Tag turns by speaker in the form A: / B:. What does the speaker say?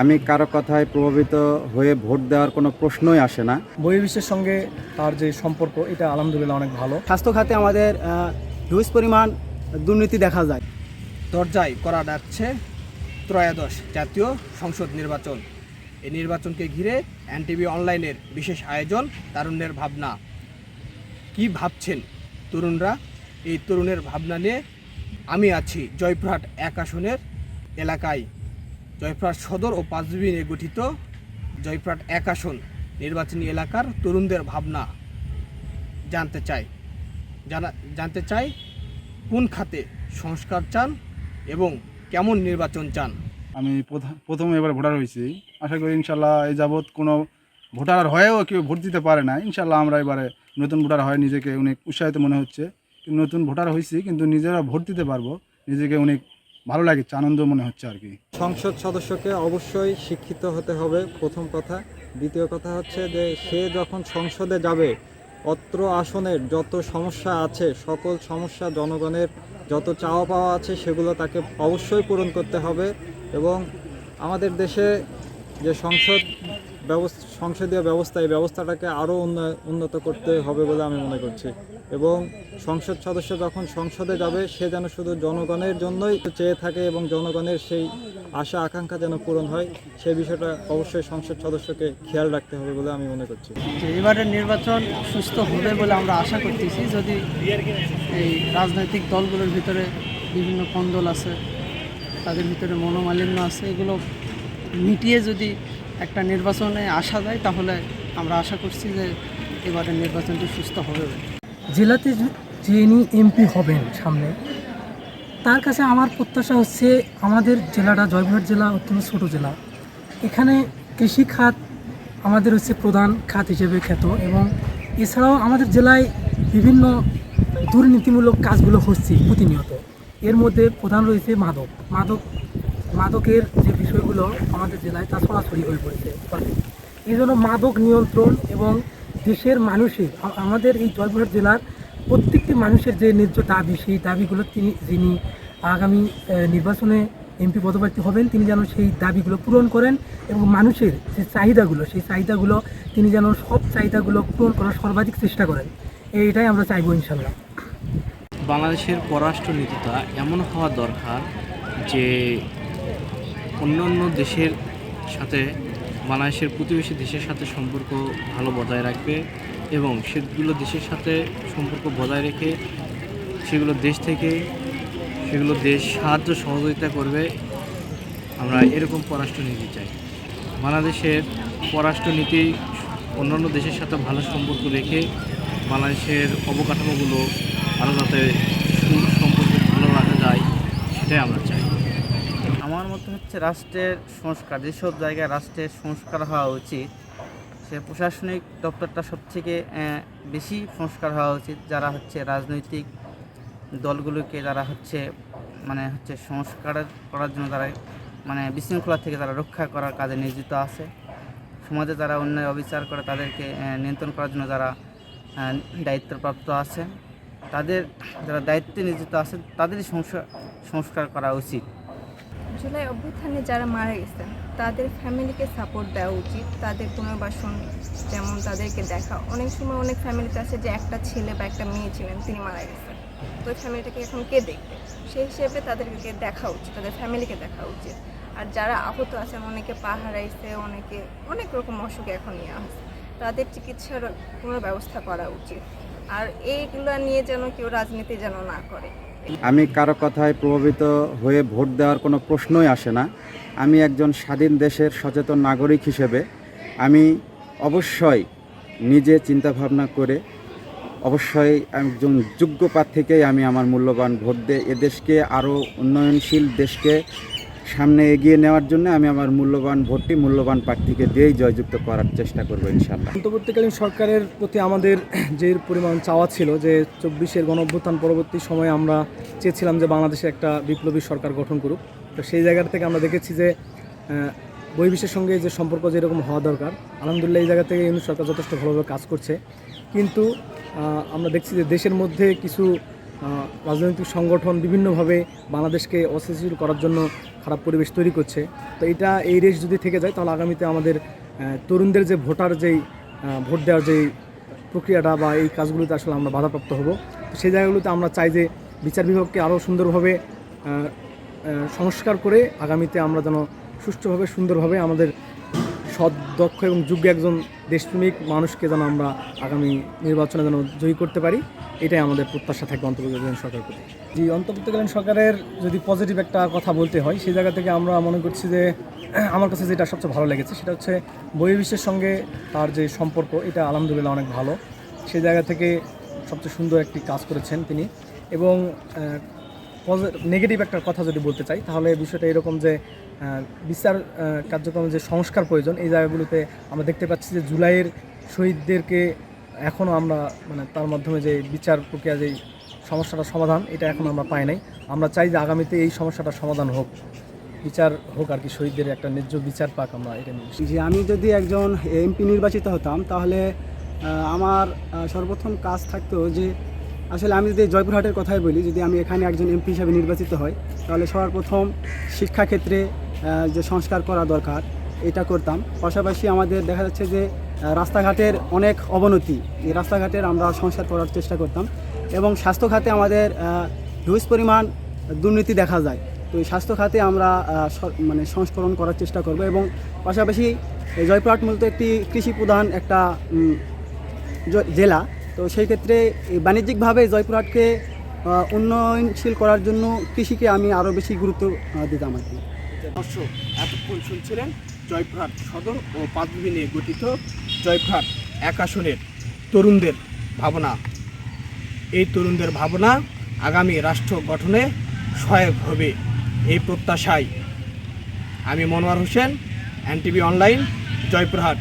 A: আমি কারও কথায় প্রভাবিত হয়ে ভোট দেওয়ার কোনো প্রশ্নই আসে না।
B: বহির্বিশ্বের সঙ্গে তার যে সম্পর্ক এটা আলহামদুলিল্লাহ অনেক ভালো।
C: স্বাস্থ্য খাতে আমাদের হিউজ পরিমাণ দুর্নীতি দেখা যায়।
D: দরজায় করা ডাকছে ত্রয়োদশ জাতীয় সংসদ নির্বাচন। এই নির্বাচনকে ঘিরে এনটিভি অনলাইনের বিশেষ আয়োজন তারুণ্যের ভাবনা। কি ভাবছেন তরুণরা? এই তরুণের ভাবনা নিয়ে আমি আছি জয়প্রহাট এক আসনের এলাকায়। জয়পুরহাট সদর ও পাঁচবি নিয়ে গঠিত জয়প্রাট এক আসন নির্বাচনী এলাকার তরুণদের ভাবনা জানতে চাই। জানা, জানতে চাই কোন খাতে সংস্কার চান এবং কেমন নির্বাচন চান?
E: আমি প্রথ- প্রথম এবার ভোটার হয়েছি। আশা করি ইনশাল্লাহ এই যাবৎ কোনো ভোটার হয়েও কেউ ভোট দিতে পারে না। ইনশাল্লাহ আমরা এবারে নতুন ভোটার হয় নিজেকে অনেক উৎসাহিত মনে হচ্ছে। নতুন ভোটার হয়েছি, কিন্তু নিজেরা ভোট দিতে পারব। নিজেকে অনেক ভালো লাগছে, আনন্দ মনে হচ্ছে আর কি।
F: সংসদ সদস্যকে অবশ্যই শিক্ষিত হতে হবে, প্রথম কথা। দ্বিতীয় কথা হচ্ছে যে, সে যখন সংসদে যাবে, অত্র আসনের যত সমস্যা আছে, সকল সমস্যা জনগণের যত চাওয়া পাওয়া আছে, সেগুলো তাকে অবশ্যই পূরণ করতে হবে। এবং আমাদের দেশে যে সংসদ ব্যবস্থা সংসদীয় ব্যবস্থা, এই ব্যবস্থাটাকে আরও উন্নত করতে হবে বলে আমি মনে করছি। এবং সংসদ সদস্য যখন সংসদে যাবে, সে যেন শুধু জনগণের জন্যই চেয়ে থাকে এবং জনগণের সেই আশা, আকাঙ্ক্ষা যেন পূরণ হয় সেই বিষয়টা অবশ্যই সংসদ সদস্যকে খেয়াল রাখতে হবে বলে আমি মনে করছি।
C: এবারের নির্বাচন সুস্থ হবে বলে আমরা আশা করতেছি। যদি এই রাজনৈতিক দলগুলোর ভিতরে বিভিন্ন কন্দল আছে, তাদের ভিতরে মনোমালিন্য আছে, এগুলো মিটিয়ে যদি একটা নির্বাচনে আসা যায়, তাহলে আমরা আশা করছি যে এবারের নির্বাচনটি সুস্থ হবে।
G: জেলাতে যিনি এমপি হবেন সামনে, তার কাছে আমার প্রত্যাশা হচ্ছে আমাদের জেলাটা জয়পুরহাট জেলা অত্যন্ত ছোট জেলা। এখানে কৃষি খাত আমাদের হচ্ছে প্রধান খাত হিসেবে খ্যাত এবং এছাড়াও আমাদের জেলায় বিভিন্ন দুর্নীতিমূলক কাজগুলো হচ্ছে প্রতিনিয়ত। এর মধ্যে প্রধান রয়েছে মাদক। মাদক মাদকের যে বিষয়গুলো আমাদের জেলায় তা ছড়াছড়ি হয়ে পড়েছে। এই জন্য মাদক নিয়ন্ত্রণ এবং দেশের মানুষের আমাদের এই জয়পুরহাট জেলার প্রত্যেকটি মানুষের যে ন্যায্য দাবি, সেই দাবিগুলো তিনি, যিনি আগামী নির্বাচনে এমপি পদপ্রার্থী হবেন, তিনি যেন সেই দাবিগুলো পূরণ করেন এবং মানুষের যে চাহিদাগুলো, সেই চাহিদাগুলো তিনি যেন সব চাহিদাগুলো পূরণ করার সর্বাধিক চেষ্টা করেন। এইটাই আমরা চাইব ইনশাল্লাহ
H: বাংলাদেশের পররাষ্ট্রনীতিটা এমন হওয়া দরকার যে অন্য অন্য দেশের সাথে, বাংলাদেশের প্রতিবেশী দেশের সাথে সম্পর্ক ভালো বজায় রাখবে এবং সেগুলো দেশের সাথে সম্পর্ক বজায় রেখে সেগুলো দেশ থেকে, সেগুলো দেশ সাহায্য সহযোগিতা করবে। আমরা এরকম পররাষ্ট্রনীতি চাই। বাংলাদেশের পররাষ্ট্রনীতি অন্যান্য দেশের সাথে ভালো সম্পর্ক রেখে বাংলাদেশের অবকাঠামোগুলো আরও যাতে সুসম্পর্ক ভালো রাখা যায়, সেটাই আমরা চাই।
C: মতে হচ্ছে রাষ্ট্রের সংস্কার, যেসব জায়গায় রাষ্ট্রের সংস্কার হওয়া উচিত, সে প্রশাসনিক দপ্তরটা সব থেকে বেশি সংস্কার হওয়া উচিত, যারা হচ্ছে রাজনৈতিক দলগুলোকে যারা হচ্ছে মানে হচ্ছে সংস্কার করার জন্য তারা মানে বিশৃঙ্খলা থেকে তারা রক্ষা করার কাজে নিয়োজিত আছে। সমাজে যারা অন্যায় অবিচার করে তাদেরকে নিয়ন্ত্রণ করার জন্য যারা দায়িত্বপ্রাপ্ত আছে, তাদের, যারা দায়িত্বে নিয়োজিত আছে তাদেরই সংস্কার করা উচিত।
I: জুলাই অভ্যুত্থানে যারা মারা গেছেন, তাদের ফ্যামিলিকে সাপোর্ট দেওয়া উচিত। তাদের পুনর্বাসন যেমন তাদেরকে দেখা। অনেক সময় অনেক ফ্যামিলিতে আছে যে একটা ছেলে বা একটা মেয়ে ছিলেন, তিনি মারা গেছেন। তো ফ্যামিলিটাকে এখন কে দেখবে? সেই হিসেবে তাদেরকে দেখা উচিত, তাদের ফ্যামিলিকে দেখা উচিত। আর যারা আহত আছেন, অনেকে পা হারাইছে, অনেকে অনেক রকম অসুখে এখন নিয়ে আসে তাদের চিকিৎসার কোনো ব্যবস্থা করা উচিত। আর এইগুলো নিয়ে যেন কেউ রাজনীতি যেন না করে।
A: আমি কারও কথায় প্রভাবিত হয়ে ভোট দেওয়ার কোনো প্রশ্নই আসে না। আমি একজন স্বাধীন দেশের সচেতন নাগরিক হিসেবে আমি অবশ্যই নিজে চিন্তাভাবনা করে অবশ্যই একজন যোগ্য প্রার্থীকেই আমি আমার মূল্যবান ভোট দিয়ে এদেশকে আরও উন্নয়নশীল দেশকে সামনে এগিয়ে নেওয়ার জন্য আমি আমার মূল্যবান ভোটটি মূল্যবান প্রার্থীকে দিয়েই জয়যুক্ত করার চেষ্টা করব ইনশাল্লাহ
B: অন্তর্বর্তীকালীন সরকারের প্রতি আমাদের যে পরিমাণ চাওয়া ছিল যে চব্বিশের গণঅভ্যুত্থান পরবর্তী সময়ে আমরা চেয়েছিলাম যে বাংলাদেশে একটা বিপ্লবী সরকার গঠন করুক, তো সেই জায়গা থেকে আমরা দেখেছি যে বহির্বিশ্বের সঙ্গে যে সম্পর্ক যেরকম হওয়া দরকার, আলহামদুলিল্লাহ এই জায়গা থেকে ইউনিট সরকার যথেষ্ট ভালোভাবে কাজ করছে। কিন্তু আমরা দেখছি যে দেশের মধ্যে কিছু রাজনৈতিক সংগঠন বিভিন্নভাবে বাংলাদেশকে অস্থিতিশীল করার জন্য খারাপ পরিবেশ তৈরি করছে। তো এটা এই রেস যদি থেকে যায়, তাহলে আগামীতে আমাদের তরুণদের যে ভোটার যেই ভোট দেওয়ার যেই প্রক্রিয়াটা বা এই কাজগুলোতে আসলে আমরা বাধাপ্রাপ্ত হব। তো সেই জায়গাগুলোতে আমরা চাই যে বিচার বিভাগকে আরও সুন্দরভাবে সংস্কার করে আগামীতে আমরা যেন সুষ্ঠুভাবে, সুন্দরভাবে আমাদের সৎ দক্ষ এবং যোগ্য একজন দেশপ্রেমিক মানুষকে যেন আমরা আগামী নির্বাচনে যেন জয়ী করতে পারি, এটাই আমাদের প্রত্যাশা থাকবে অন্তর্বর্তীকালীন সরকার প্রতি। জি, অন্তর্বর্তীকালীন সরকারের যদি পজিটিভ একটা কথা বলতে হয়, সেই জায়গা থেকে আমরা মনে করছি যে, আমার কাছে যেটা সবচেয়ে ভালো লেগেছে সেটা হচ্ছে বহির্বিশ্বের সঙ্গে তার যে সম্পর্ক, এটা আলহামদুলিল্লাহ অনেক ভালো। সেই জায়গা থেকে সবচেয়ে সুন্দর একটি কাজ করেছেন তিনি। এবং নেগেটিভ একটা কথা যদি বলতে চাই, তাহলে বিষয়টা এরকম যে বিচার কার্যক্রমে যে সংস্কার প্রয়োজন, এই জায়গাগুলোতে আমরা দেখতে পাচ্ছি যে জুলাইয়ের শহীদদেরকে এখনও আমরা মানে তার মাধ্যমে যে বিচার প্রক্রিয়া যেই সমস্যাটা সমাধান, এটা এখন আমরা পাই নাই। আমরা চাই যে আগামীতে এই সমস্যাটার সমাধান হোক। বিচার হোক আর কি, শহীদদের একটা ন্যায্য বিচার পাক আমরা এটা নিয়ে
J: যে আমি যদি একজন এমপি নির্বাচিত হতাম, তাহলে আমার সর্বপ্রথম কাজ থাকতো যে, আসলে আমি যদি জয়পুরহাটের কথাই বলি, যদি আমি এখানে একজন এমপি হিসাবে নির্বাচিত হই, তাহলে সবার প্রথম শিক্ষাক্ষেত্রে যে সংস্কার করা দরকার, এটা করতাম। পাশাপাশি আমাদের দেখা যাচ্ছে যে রাস্তাঘাটের অনেক অবনতি। এই রাস্তাঘাটের আমরা সংস্কার করার চেষ্টা করতাম এবং স্বাস্থ্য খাতে আমাদের হিউজ পরিমাণ দুর্নীতি দেখা যায়। তো এই স্বাস্থ্য খাতে আমরা মানে সংস্করণ করার চেষ্টা করব এবং পাশাপাশি জয়পুরহাট মূলত একটি কৃষি প্রধান একটা জেলা। তো সেই ক্ষেত্রে বাণিজ্যিকভাবে জয়পুরহাটকে উন্নয়নশীল করার জন্য কৃষিকে আমি আরও বেশি গুরুত্ব দিতাম আর কি।
D: দর্শক, এতক্ষণ শুনছিলেন জয়পুরহাট সদর ও পাঁচবি নিয়ে গঠিত জয়পুরহাট এক আসনের তরুণদের ভাবনা। এই তরুণদের ভাবনা আগামী রাষ্ট্র গঠনে সহায়ক হবে, এই প্রত্যাশায়। আমি মনোয়ার হোসেন, এনটিভি অনলাইন, জয়পুরহাট।